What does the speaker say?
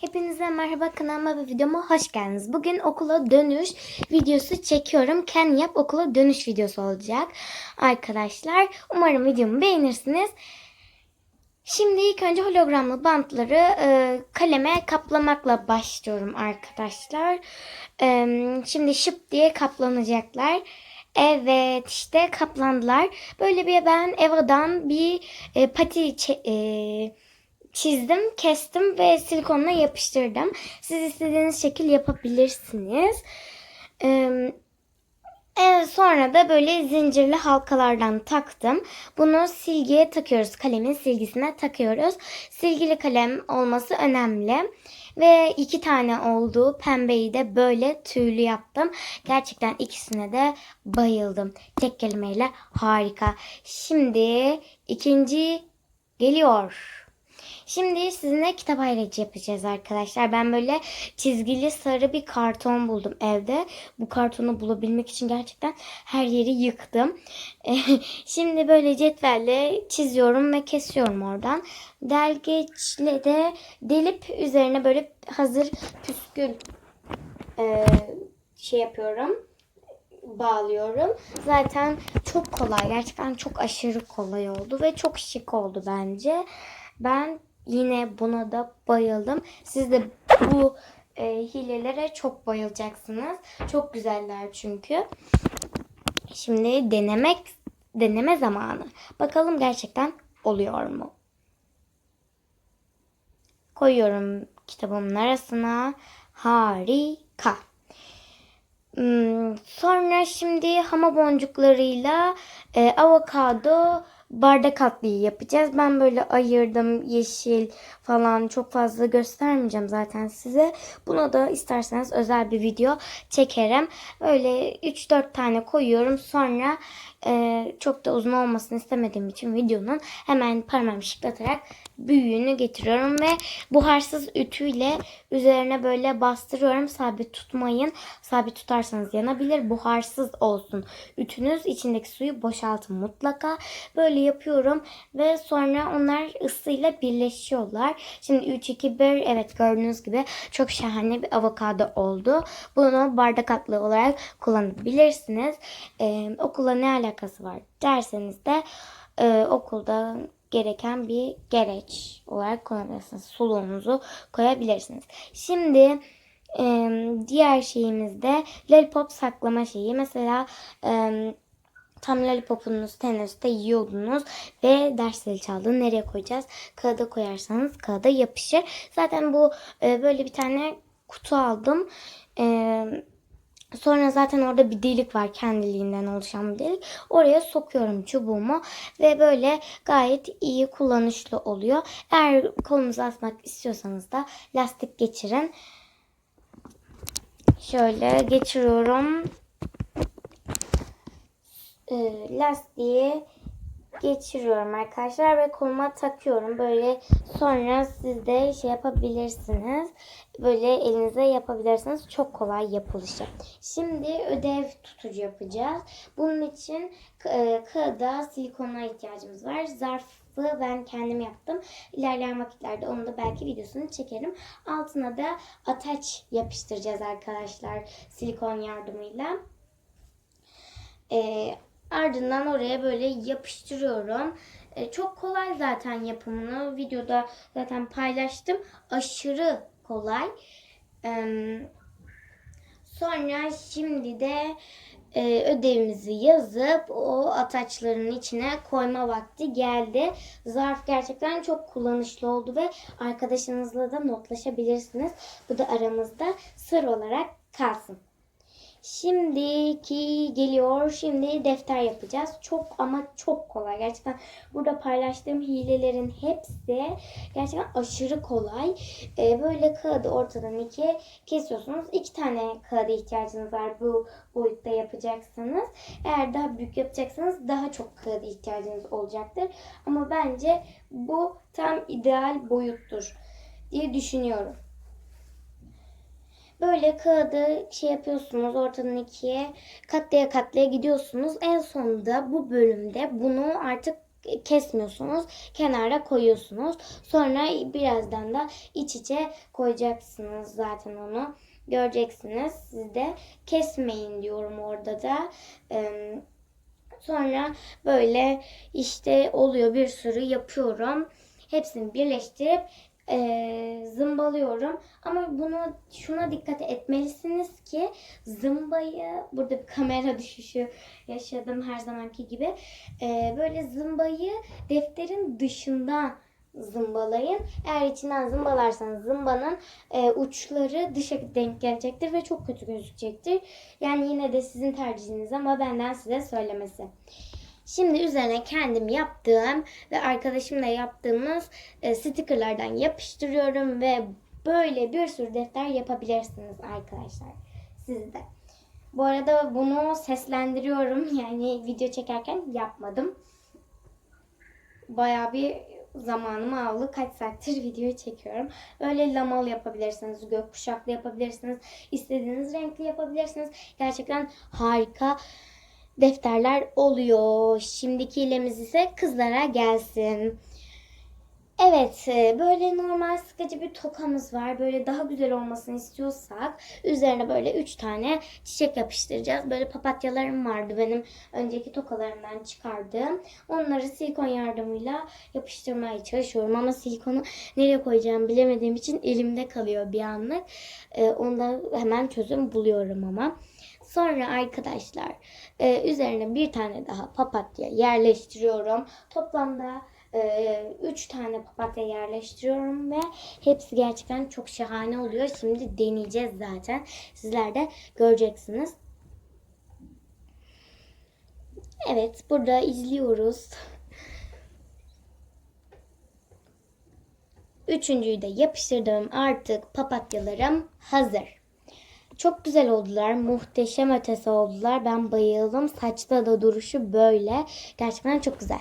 Hepinize merhaba kanalıma ve videoma hoş geldiniz. Bugün okula dönüş videosu çekiyorum. Kendi yap okula dönüş videosu olacak. Arkadaşlar umarım videomu beğenirsiniz. Şimdi ilk önce hologramlı bantları e, kaleme kaplamakla başlıyorum arkadaşlar. E, şimdi şıp diye kaplanacaklar. Evet işte kaplandılar. Böyle bir ben Eva'dan bir e, pati e, çizdim, kestim ve silikonla yapıştırdım. Siz istediğiniz şekil yapabilirsiniz. Ee, sonra da böyle zincirli halkalardan taktım. Bunu silgiye takıyoruz. Kalemin silgisine takıyoruz. Silgili kalem olması önemli. Ve iki tane oldu. Pembeyi de böyle tüylü yaptım. Gerçekten ikisine de bayıldım. Tek kelimeyle harika. Şimdi ikinci geliyor. Şimdi sizinle kitap ayrıcı yapacağız arkadaşlar. Ben böyle çizgili sarı bir karton buldum evde. Bu kartonu bulabilmek için gerçekten her yeri yıktım. Şimdi böyle cetvelle çiziyorum ve kesiyorum oradan. Delgeçle de delip üzerine böyle hazır püskül e, şey yapıyorum bağlıyorum. Zaten çok kolay. Gerçekten çok aşırı kolay oldu ve çok şık oldu bence. Ben yine buna da bayıldım. Siz de bu e, hilelere çok bayılacaksınız. Çok güzeller çünkü. Şimdi denemek deneme zamanı. Bakalım gerçekten oluyor mu? Koyuyorum kitabımın arasına. Harika. Hmm, sonra şimdi hama boncuklarıyla e, avokado bardak atlıyı yapacağız. Ben böyle ayırdım yeşil falan çok fazla göstermeyeceğim zaten size. Buna da isterseniz özel bir video çekerim. Böyle 3-4 tane koyuyorum. Sonra e, çok da uzun olmasını istemediğim için videonun hemen parmağımı şıklatarak büyüğünü getiriyorum ve buharsız ütüyle üzerine böyle bastırıyorum. Sabit tutmayın. Sabit tutarsanız yanabilir. Buharsız olsun. Ütünüz içindeki suyu boşaltın mutlaka. Böyle yapıyorum ve sonra onlar ısıyla birleşiyorlar. Şimdi 3 2 1 evet gördüğünüz gibi çok şahane bir avokado oldu. Bunu bardak atlı olarak kullanabilirsiniz. Ee, okula ne alakası var derseniz de e, okulda gereken bir gereç olarak kullanabilirsiniz. Suluğunuzu koyabilirsiniz. Şimdi e, diğer şeyimiz de lollipop saklama şeyi. Mesela e, tam lollipopunuzu teniste yiyordunuz ve dersleri çaldı. Nereye koyacağız? Kağıda koyarsanız kağıda yapışır. Zaten bu e, böyle bir tane kutu aldım. Eee Sonra zaten orada bir delik var kendiliğinden oluşan bir delik. Oraya sokuyorum çubuğumu ve böyle gayet iyi kullanışlı oluyor. Eğer kolunuzu asmak istiyorsanız da lastik geçirin. Şöyle geçiriyorum. Ee, lastiği geçiriyorum arkadaşlar ve koluma takıyorum. Böyle sonra siz de şey yapabilirsiniz. Böyle elinize yapabilirsiniz. Çok kolay yapılışı. Şimdi ödev tutucu yapacağız. Bunun için e, kağıda silikonuna ihtiyacımız var. Zarfı ben kendim yaptım. İlerleyen vakitlerde onu da belki videosunu çekerim. Altına da ataç yapıştıracağız arkadaşlar silikon yardımıyla. Ee, ardından oraya böyle yapıştırıyorum. Ee, çok kolay zaten yapımını. Videoda zaten paylaştım. Aşırı kolay. Ee, sonra şimdi de e, ödevimizi yazıp o ataçların içine koyma vakti geldi. Zarf gerçekten çok kullanışlı oldu ve arkadaşınızla da notlaşabilirsiniz. Bu da aramızda sır olarak kalsın. Şimdiki geliyor. Şimdi defter yapacağız. Çok ama çok kolay. Gerçekten burada paylaştığım hilelerin hepsi gerçekten aşırı kolay. Ee, böyle kağıdı ortadan ikiye kesiyorsunuz. İki tane kağıda ihtiyacınız var bu boyutta yapacaksanız. Eğer daha büyük yapacaksanız daha çok kağıda ihtiyacınız olacaktır. Ama bence bu tam ideal boyuttur diye düşünüyorum. Böyle kağıdı şey yapıyorsunuz ortadan ikiye katlaya katlaya gidiyorsunuz. En sonunda bu bölümde bunu artık kesmiyorsunuz. Kenara koyuyorsunuz. Sonra birazdan da iç içe koyacaksınız zaten onu. Göreceksiniz. Siz de kesmeyin diyorum orada da. Sonra böyle işte oluyor bir sürü yapıyorum. Hepsini birleştirip eee, zımbalıyorum. Ama bunu şuna dikkat etmelisiniz ki zımbayı burada bir kamera düşüşü yaşadım her zamanki gibi. Eee, böyle zımbayı defterin dışından zımbalayın. Eğer içinden zımbalarsanız zımbanın eee, uçları dışa denk gelecektir ve çok kötü gözükecektir. Yani yine de sizin tercihiniz ama benden size söylemesi. Şimdi üzerine kendim yaptığım ve arkadaşımla yaptığımız e, stickerlardan yapıştırıyorum ve böyle bir sürü defter yapabilirsiniz arkadaşlar. Siz de. Bu arada bunu seslendiriyorum. Yani video çekerken yapmadım. Bayağı bir zamanımı aldı. Kaç saattir video çekiyorum. Öyle lamalı yapabilirsiniz. Gökkuşaklı yapabilirsiniz. istediğiniz renkli yapabilirsiniz. Gerçekten harika defterler oluyor. Şimdiki ilemiz ise kızlara gelsin. Evet, e, böyle normal sıkıcı bir tokamız var. Böyle daha güzel olmasını istiyorsak üzerine böyle 3 tane çiçek yapıştıracağız. Böyle papatyalarım vardı benim önceki tokalarımdan çıkardığım. Onları silikon yardımıyla yapıştırmaya çalışıyorum ama silikonu nereye koyacağımı bilemediğim için elimde kalıyor bir anlık. E, onda hemen çözüm buluyorum ama. Sonra arkadaşlar e, üzerine bir tane daha papatya yerleştiriyorum. Toplamda 3 tane papatya yerleştiriyorum ve hepsi gerçekten çok şahane oluyor. Şimdi deneyeceğiz zaten. Sizler de göreceksiniz. Evet burada izliyoruz. Üçüncüyü de yapıştırdım. Artık papatyalarım hazır. Çok güzel oldular. Muhteşem ötesi oldular. Ben bayıldım. Saçta da duruşu böyle. Gerçekten çok güzel.